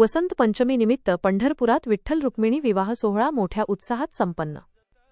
वसंत पंचमीनिमित्त पंढरपुरात विठ्ठल रुक्मिणी विवाह सोहळा मोठ्या उत्साहात संपन्न.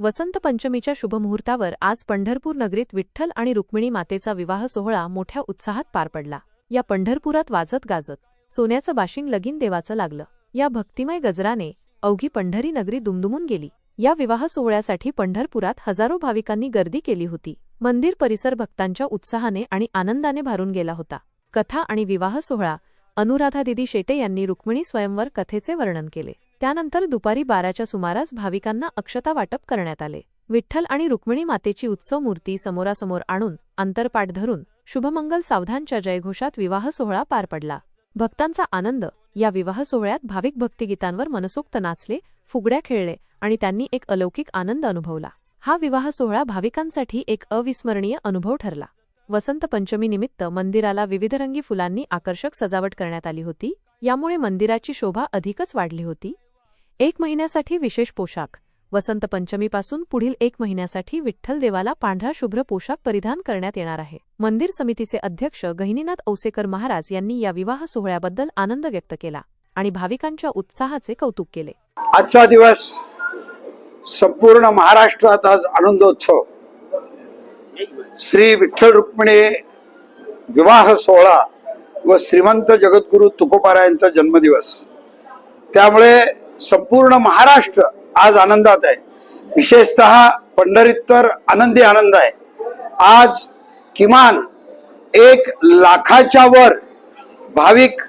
वसंत पंचमीच्या शुभमुहूर्तावर आज पंढरपूर नगरीत विठ्ठल आणि रुक्मिणी मातेचा विवाह सोहळा मोठ्या उत्साहात पार पडला. या पंढरपुरात वाजत गाजत सोन्याचं बाशिंग लगीन देवाचं लागलं. या भक्तिमय गजराने अवघी पंढरी नगरी दुमदुमून गेली. या विवाह सोहळ्यासाठी पंढरपुरात हजारो भाविकांनी गर्दी केली होती. मंदिर परिसर भक्तांच्या उत्साहाने आणि आनंदाने भारून गेला होता. कथा आणि विवाह सोहळा अनुराधा दिदी शेटे यांनी रुक्मिणी स्वयंवर कथेचे वर्णन केले. त्यानंतर दुपारी बाराच्या सुमारास भाविकांना अक्षता वाटप करण्यात आले. विठ्ठल आणि रुक्मिणी मातेची उत्सव मूर्ती समोरासमोर आणून अंतरपाठ धरून शुभमंगल सावधानच्या जयघोषात विवाह सोहळा पार पडला. भक्तांचा आनंद या विवाह सोहळ्यात भाविक भक्तिगीतांवर मनसोक्त नाचले फुगड्या खेळले आणि त्यांनी एक अलौकिक आनंद अनुभवला. हा विवाह सोहळा भाविकांसाठी एक अविस्मरणीय अनुभव ठरला. वसंत पंचमी निमित्त मंदिराला विविधरंगी फुलांनी आकर्षक सजावट करण्यात आली होती. यामुळे मंदिराची शोभा अधिकच वाढली होती. एक महिन्यासाठी विशेष पोशाख. वसंत पंचमीपासून पुढील एक महिन्यासाठी विठ्ठल देवाला पांढरा शुभ्र पोशाख परिधान करण्यात येणार आहे. मंदिर समितीचे अध्यक्ष गहिनीनाथ औसेकर महाराज यांनी या विवाह सोहळ्याबद्दल आनंद व्यक्त केला आणि भाविकांच्या उत्साहाचे कौतुक केले. आजचा दिवस संपूर्ण महाराष्ट्रात आज आनंदोत्सव. श्री विठ्ठल रुक्मिणी विवाह सोहळा व श्रीमंत जगद्गुरु तुकोबारायांचा जन्मदिवस. त्यामुळे संपूर्ण महाराष्ट्र आज आनंदात आहे. विशेषतः पंढरीत तर आनंदी आनंद आहे. आज किमान एक लाखाच्या वर भाविक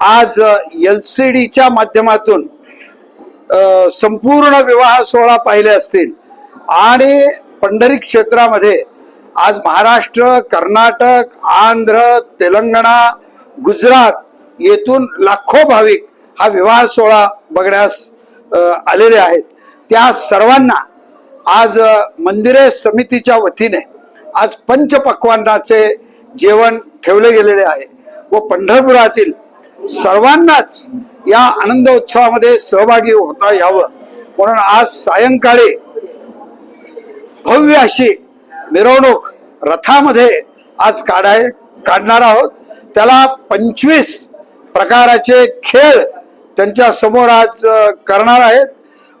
आज एल सी डीच्या माध्यमातून संपूर्ण विवाह सोहळा पाहिले असतील. आणि पंढरी क्षेत्रामध्ये आज महाराष्ट्र कर्नाटक आंध्र तेलंगणा गुजरात येथून लाखो भाविक हा विवाह सोहळा बघण्यास आलेले आहेत. त्या सर्वांना आज मंदिरे समितीच्या वतीने आज पंचपक्वांनाचे जेवण ठेवले गेलेले आहे व पंढरपुरातील सर्वांनाच या आनंद उत्सवामध्ये सहभागी होता यावं. म्हणून आज सायंकाळी भव्य अशी मिरवणूक रथामध्ये आज काढाय काढणार आहोत. त्याला पंचवीस प्रकाराचे खेळ त्यांच्यासमोर आज करणार आहेत.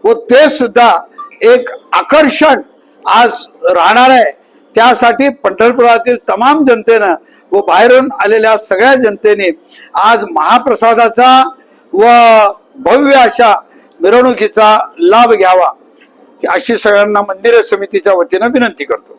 व ते सुद्धा एक आकर्षण आज राहणार आहे. त्यासाठी पंढरपुरातील तमाम जनतेनं व बाहेरून आलेल्या सगळ्या जनतेने आज महाप्रसादाचा व भव्य अशा मिरवणुकीचा लाभ घ्यावा. अशी सगळ्यांना मंदिर समितीच्या वतीनं विनंती करतो.